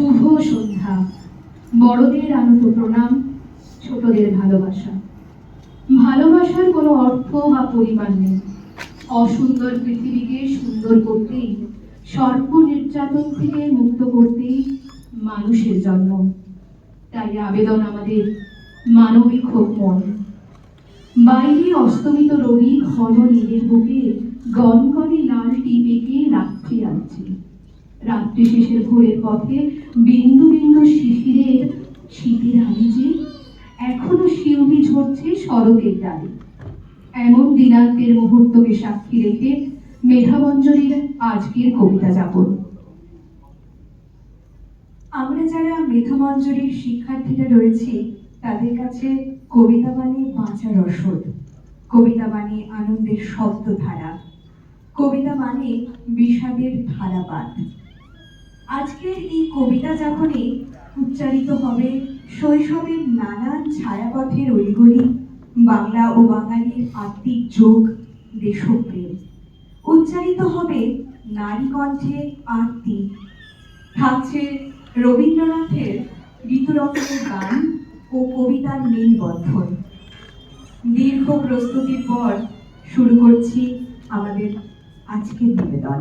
শুভ সন্ধ্যা। বড়দের আনত প্রণাম, ছোটদের ভালোবাসা। ভালোবাসার কোনো অর্থ বা পরিমাণ নেই। অসুন্দর পৃথিবীকে সুন্দর করতেই সর্ব নির্যাতন থেকে মুক্ত করতেই মানুষের জন্ম। তাই আবেদন আমাদের মানবিক হোক মন। বাইরে অস্তমিত রবি ঘন নীলের বুকে রাত্রি শেষের ভোরের পথে বিন্দু বিন্দু শিশিরের শীতের আমেজে এখনও শিউলি ঝরছে শরতের ডালে। এমন দিনান্তের মুহূর্তকে সাক্ষী রেখে মেধাবঞ্জনের আজকের কবিতা যাপন। আমরা যারা মেধামঞ্জুরির শিক্ষার্থীরা রয়েছি, তাদের কাছে কবিতা মানে বাঁচার রসদ। কবিতা মানে আনন্দের শব্দধারা। কবিতা মানে বিষাদের ধারাপাত আজকের এই কবিতা যাপনে উচ্চারিত হবে শৈশবের নানান ছায়াপথের অলিগলি বাংলা ও বাঙালির আত্মিক যোগ, দেশপ্রেম। উচ্চারিত হবে নারী কণ্ঠে আরতি থাকছে রবীন্দ্রনাথের ঋতুরঙ্গের গান ও কবিতার নীলবন্ধন দীর্ঘ প্রস্তুতির পর শুরু করছি আমাদের আজকের নিবেদন।